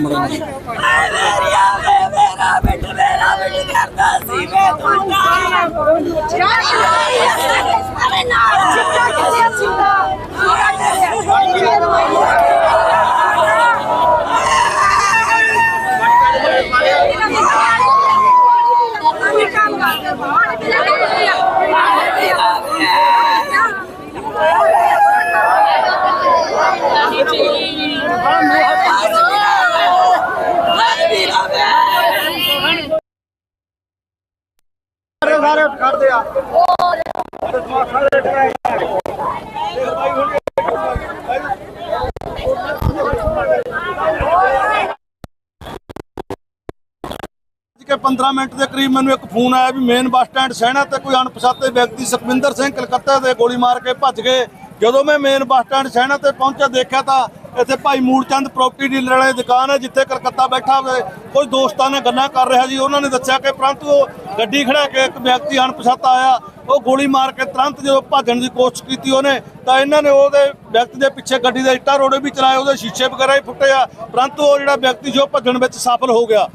ਮੇਰਾ ਬਿੱਟ ਮੇਰਾ ਬਿੱਟ ਕਰਦਾ ਸੀ ਵੇ ਤੁਹਾਡਾ ਕਿ 15 ਮਿੰਟ ਦੇ ਕਰੀਬ ਮੈਨੂੰ ਇੱਕ ਫੋਨ ਆਇਆ ਵੀ ਮੇਨ ਬੱਸ ਸਟੈਂਡ ਸਹਿਣਾ ਤੇ ਕੋਈ ਅਣਪਛਾਤੇ ਵਿਅਕਤੀ ਸੁਖਵਿੰਦਰ ਸਿੰਘ ਕਲਕੱਤਾ ਦੇ ਗੋਲੀ ਮਾਰ ਕੇ ਭੱਜ ਗਏ। ਜਦੋਂ ਮੈਂ ਮੇਨ ਬੱਸ ਸਟੈਂਡ ਸਹਿਣਾ ਤੇ ਪਹੁੰਚਿਆ, ਦੇਖਿਆ ਤਾਂ ਇੱਥੇ ਭਾਈ ਮੂਲਚੰਦ ਪ੍ਰਾਪਰਟੀ ਡੀਲਰ ਵਾਲੀ ਦੁਕਾਨ ਹੈ, ਜਿੱਥੇ ਕਲਕੱਤਾ ਬੈਠਾ ਹੋਵੇ। ਕੋਈ ਦੋਸਤਾਂ ਨਾਲ ਗੱਲਾਂ ਕਰ ਰਿਹਾ ਜੀ ਉਹਨਾਂ ਨੇ ਦੱਸਿਆ ਕਿ ਪਰੰਤੂ ਉਹ ਗੱਡੀ ਖੜਾ ਕੇ ਇੱਕ ਵਿਅਕਤੀ ਅਣਪਛਾਤਾ ਆਇਆ। ਉਹ ਗੋਲੀ ਮਾਰ ਕੇ ਤੁਰੰਤ ਜਦੋਂ ਭੱਜਣ ਦੀ ਕੋਸ਼ਿਸ਼ ਕੀਤੀ ਉਹਨੇ, ਤਾਂ ਇਹਨਾਂ ਨੇ ਉਹਦੇ ਵਿਅਕਤੀ ਦੇ ਪਿੱਛੇ ਗੱਡੀ ਦੇ ਇੱਟਾਂ ਰੋੜੇ ਵੀ ਚਲਾਏ, ਉਹਦੇ ਸ਼ੀਸ਼ੇ ਵਗੈਰਾ ਹੀ ਫੁੱਟੇ ਆ। ਪਰੰਤੂ ਉਹ ਜਿਹੜਾ ਵਿਅਕਤੀ ਜੋ ਭੱਜਣ ਵਿੱਚ ਸਫਲ ਹੋ ਗਿਆ।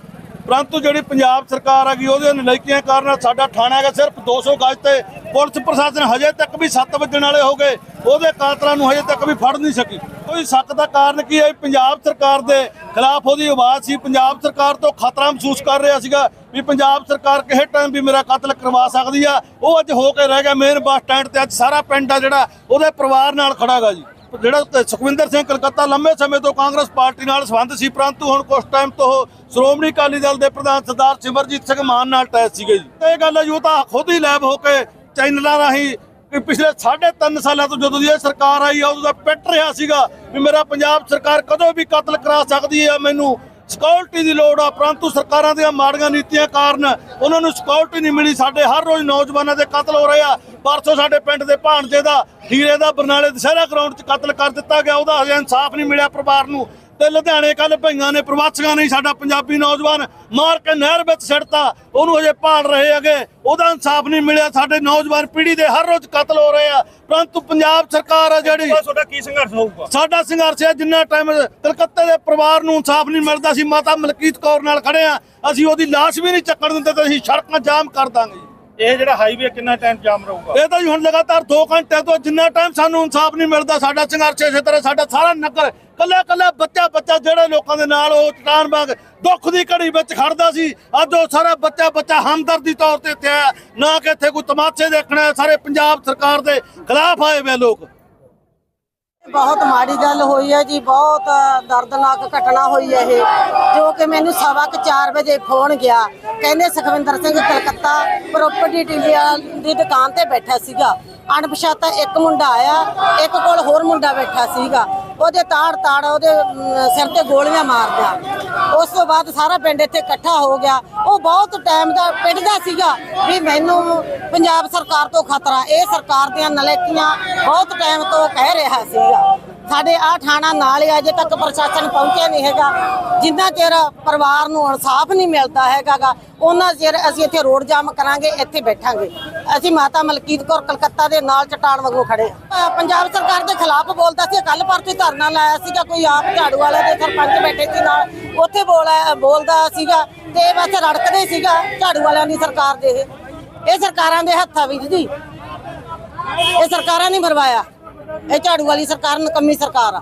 ਪਰੰਤੂ ਜਿਹੜੀ ਪੰਜਾਬ ਸਰਕਾਰ ਹੈਗੀ, ਉਹਦੇ ਨਲਾਇਕੀਆਂ ਕਾਰਨ ਸਾਡਾ ਥਾਣਾ ਹੈਗਾ ਸਿਰਫ 200 ਗਜ ਤੇ। ਪੁਲਿਸ ਪ੍ਰਸ਼ਾਸਨ ਹਜੇ ਤੱਕ ਵੀ 7 ਵੱਜਣ ਵਾਲੇ ਹੋ ਗਏ। ਉਹਦੇ ਕਾਤਲਾਂ ਨੂੰ ਹਜੇ ਤੱਕ ਵੀ ਫੜ ਨਹੀਂ ਸਕੀ। ਕੋਈ ਸ਼ੱਕ ਦਾ ਕਾਰਨ ਕੀ ਹੈ? ਪੰਜਾਬ ਸਰਕਾਰ ਦੇ ਖਿਲਾਫ ਉਹਦੀ ਆਵਾਜ਼ ਸੀ। ਪੰਜਾਬ ਸਰਕਾਰ ਤੋਂ ਖਤਰਾ ਮਹਿਸੂਸ ਕਰ ਰਿਹਾ ਸੀਗਾ ਵੀ ਪੰਜਾਬ ਸਰਕਾਰ ਕਿਸੇ ਟਾਈਮ ਵੀ ਮੇਰਾ ਕਤਲ ਕਰਵਾ ਸਕਦੀ ਆ। ਉਹ ਅੱਜ ਹੋ ਕੇ ਰਹਿ ਗਿਆ ਮੇਨ ਬੱਸ ਸਟੈਂਡ ਤੇ। ਅੱਜ ਸਾਰਾ ਪਿੰਡ ਆ ਜਿਹੜਾ, ਉਹਦੇ ਪਰਿਵਾਰ ਨਾਲ ਖੜਾ ਗਾ ਜੀ। ਜਿਹੜਾ ਸੁਖਵਿੰਦਰ ਸਿੰਘ ਕਲਕੱਤਾ ਲੰਮੇ ਸਮੇਂ ਤੋਂ ਕਾਂਗਰਸ ਪਾਰਟੀ ਨਾਲ ਸੰਬੰਧ ਸੀ, ਪਰੰਤੂ ਹੁਣ ਕੁਝ ਟਾਈਮ ਤੋਂ ਸ਼੍ਰੋਮਣੀ ਅਕਾਲੀ ਦਲ ਦੇ ਪ੍ਰਧਾਨ ਸਰਦਾਰ ਸਿਮਰਜੀਤ ਸਿੰਘ ਮਾਨ ਨਾਲ ਟੈਸ ਸੀਗੇ ਜੀ। ਇਹ ਗੱਲ ਹੈ ਜੀ ਤਾਂ ਖੁਦ ਹੀ ਲੈਬ ਹੋ ਕੇ ਚੈਨਲਾਂ ਰਾਹੀਂ ਕਿ ਪਿਛਲੇ 3.5 ਸਾਲਾਂ ਤੋਂ ਜਦੋਂ ਦੀ ਇਹ ਸਰਕਾਰ ਆਈ ਆ, ਉਦੋਂ ਦਾ ਪਿੱਟ ਰਿਹਾ ਸੀਗਾ ਵੀ ਮੇਰਾ ਪੰਜਾਬ ਸਰਕਾਰ ਕਦੋਂ ਵੀ ਕਤਲ ਕਰਾ ਸਕਦੀ ਹੈ ਮੈਨੂੰ ਸਿਕਿਉਰਿਟੀ ਦੀ ਲੋੜ ਆ, ਪਰੰਤੂ ਸਰਕਾਰਾਂ ਦੀਆਂ ਮਾੜੀਆਂ ਨੀਤੀਆਂ ਕਾਰਨ ਉਹਨਾਂ ਨੂੰ ਸਿਕਿਉਰਿਟੀ ਨਹੀਂ ਮਿਲੀ। ਸਾਡੇ ਹਰ ਰੋਜ਼ ਨੌਜਵਾਨਾਂ ਦੇ ਕਤਲ ਹੋ ਰਹੇ ਆ। ਪਰਸੋਂ ਸਾਡੇ ਪਿੰਡ ਦੇ ਭਾਣਜੇ ਦਾ ਹੀਰੇ ਦਾ ਬਰਨਾਲੇ ਦੁਸਹਿਰਾ ਗਰਾਊਂਡ 'ਚ ਕਤਲ ਕਰ ਦਿੱਤਾ ਗਿਆ। ਉਹਦਾ ਹਜੇ ਇਨਸਾਫ ਨਹੀਂ ਮਿਲਿਆ ਪਰਿਵਾਰ ਨੂੰ। ਤੇ ਲੁਧਿਆਣੇ ਕੱਲ ਭਈਆਂ ਨੇ ਪ੍ਰਵਾਸੀਆਂ ਨੇ ਸਾਡਾ ਪੰਜਾਬੀ ਨੌਜਵਾਨ ਮਾਰ ਕੇ ਨਹਿਰ ਵਿੱਚ ਸਿੱਟਤਾ। ਉਹਨੂੰ ਹਜੇ ਭਾਲ ਰਹੇ ਹੈਗੇ। ਉਹਦਾ ਇਨਸਾਫ ਨਹੀਂ ਮਿਲਿਆ। ਸਾਡੇ ਨੌਜਵਾਨ ਪੀੜ੍ਹੀ ਦੇ ਹਰ ਰੋਜ਼ ਕਤਲ ਹੋ ਰਹੇ ਆ। ਪਰੰਤੂ ਪੰਜਾਬ ਸਰਕਾਰ ਆ ਜਿਹੜੀ ਤੁਹਾਡਾ ਕੀ ਸੰਘਰਸ਼ ਹੋਊਗਾ? ਸਾਡਾ ਸੰਘਰਸ਼ ਹੈ ਜਿੰਨਾ ਟਾਈਮ ਕਲਕੱਤੇ ਦੇ ਪਰਿਵਾਰ ਨੂੰ ਇਨਸਾਫ ਨਹੀਂ ਮਿਲਦਾ ਸੀ ਮਾਤਾ ਮਲਕੀਤ ਕੌਰ ਨਾਲ ਖੜੇ ਆ ਅਸੀਂ ਉਹਦੀ ਲਾਸ਼ ਵੀ ਨਹੀਂ ਚੱਕਣ ਦਿੰਦੇ ਤੇ ਅਸੀਂ ਸੜਕਾਂ ਜਾਮ ਕਰ ਦਾਂਗੇ ਇਹ ਜਿਹੜਾ ਹਾਈਵੇ ਕਿੰਨਾ ਟਾਈਮ ਜਾਮ ਰਹੂਗਾ? ਇਹ ਤਾਂ ਜੀ ਹੁਣ ਲਗਾਤਾਰ 2 ਘੰਟੇ ਤੋਂ ਜਿੰਨਾ ਟਾਈਮ ਸਾਨੂੰ ਇਨਸਾਫ ਨਹੀਂ ਮਿਲਦਾ, ਸਾਡਾ ਸੰਘਰਸ਼ ਇਸੇ ਤਰ੍ਹਾਂ, ਸਾਡਾ ਸਾਰਾ ਨਗਰ ਕੱਲਾ ਕੱਲਾ ਬੱਚਾ ਬੱਚਾ ਜਿਹੜੇ ਲੋਕਾਂ ਦੇ ਨਾਲ, ਉਹ ਚਟਾਨ ਵਾਂਗ ਦੁੱਖ ਦੀ ਘੜੀ ਵਿੱਚ ਖੜਦਾ ਸੀ। ਅੱਜ ਉਹ ਸਾਰਾ ਬੱਚਾ ਬੱਚਾ ਹਮਦਰਦੀ ਤੌਰ ਤੇ ਇੱਥੇ ਆਇਆ ਨਾ ਕਿ ਇੱਥੇ ਕੋਈ ਤਮਾਸ਼ੇ ਦੇਖਣਾ ਸਾਰੇ ਪੰਜਾਬ ਸਰਕਾਰ ਦੇ ਖਿਲਾਫ ਆਏ ਵੇ ਲੋਕ। ਬਹੁਤ ਮਾੜੀ ਗੱਲ ਹੋਈ ਹੈ ਜੀ, ਬਹੁਤ ਦਰਦਨਾਕ ਘਟਨਾ ਹੋਈ ਹੈ ਇਹ, ਜੋ ਕਿ ਮੈਨੂੰ ਸਵਾ ਕੁ 4 ਵਜੇ ਫੋਨ ਗਿਆ। ਕਹਿੰਦੇ ਸੁਖਵਿੰਦਰ ਸਿੰਘ ਕਲਕੱਤਾ ਪ੍ਰੋਪਰਟੀ ਡੀਲਰ ਦੀ ਦੁਕਾਨ ਤੇ ਬੈਠਾ ਸੀਗਾ। ਅਣਪਛਾਤਾ ਇੱਕ ਮੁੰਡਾ ਆਇਆ, ਇੱਕ ਕੋਲ ਹੋਰ ਮੁੰਡਾ ਬੈਠਾ ਸੀਗਾ। ਉਹਦੇ ਤਾੜ ਤਾੜ ਉਹਦੇ ਸਿਰ ਤੇ ਗੋਲੀਆਂ ਮਾਰਦਾ ਉਸ ਤੋਂ ਬਾਅਦ ਸਾਰਾ ਪਿੰਡ ਇੱਥੇ ਇਕੱਠਾ ਹੋ ਗਿਆ। ਉਹ ਬਹੁਤ ਟਾਈਮ ਦਾ ਪਿੱਟਦਾ ਸੀਗਾ ਵੀ ਮੈਨੂੰ ਪੰਜਾਬ ਸਰਕਾਰ ਤੋਂ ਖਤਰਾ, ਇਹ ਸਰਕਾਰ ਦੀਆਂ ਨਲੇਕੀਆਂ ਬਹੁਤ ਟਾਈਮ ਤੋਂ ਕਹਿ ਰਿਹਾ ਸੀਗਾ। ਸਾਡੇ ਆ ਥਾਣਾ ਨਾਲ ਹੀ ਅਜੇ ਤੱਕ ਪ੍ਰਸ਼ਾਸਨ ਪਹੁੰਚਿਆ ਨਹੀਂ ਹੈਗਾ। ਜਿੰਨਾ ਚਿਰ ਪਰਿਵਾਰ ਨੂੰ ਇਨਸਾਫ ਨਹੀਂ ਮਿਲਦਾ ਹੈਗਾਗਾ ਉਹਨਾਂ ਚਿਰ ਅਸੀਂ ਇੱਥੇ ਰੋਡ ਜਾਮ ਕਰਾਂਗੇ, ਇੱਥੇ ਬੈਠਾਂਗੇ। ਅਸੀਂ ਮਾਤਾ ਮਲਕੀਤ ਕੌਰ ਕਲਕੱਤਾ ਦੇ ਨਾਲ ਚਟਾਨ ਵਾਂਗੂ ਖੜੇ ਆ ਅ, ਪੰਜਾਬ ਸਰਕਾਰ ਦੇ ਖਿਲਾਫ ਬੋਲਦਾ ਸੀ ਕੱਲ ਪਰਸੋਂ ਧਰਨਾ ਲਾਇਆ ਸੀਗਾ ਕੋਈ ਆਪ ਝਾੜੂ ਵਾਲੇ ਦੇ ਸਰਪੰਚ ਬੈਠੇ ਸੀ ਨਾਲ ਉੱਥੇ ਬੋਲਿਆ ਬੋਲਦਾ ਸੀਗਾ ਤੇ ਇਹ ਬਸ ਰੜਕਦੇ ਸੀਗਾ ਝਾੜੂ ਵਾਲਿਆਂ ਦੀ ਸਰਕਾਰ ਦੇ ਇਹ। ਇਹ ਸਰਕਾਰਾਂ ਦੇ ਹੱਥਾਂ ਵਿੱਚ ਜੀ। ਇਹ ਸਰਕਾਰਾਂ ਨੇ ਮਰਵਾਇਆ। ਇਹ ਝਾੜੂ ਵਾਲੀ ਸਰਕਾਰ ਨਕੰਮੀ ਸਰਕਾਰ ਆ।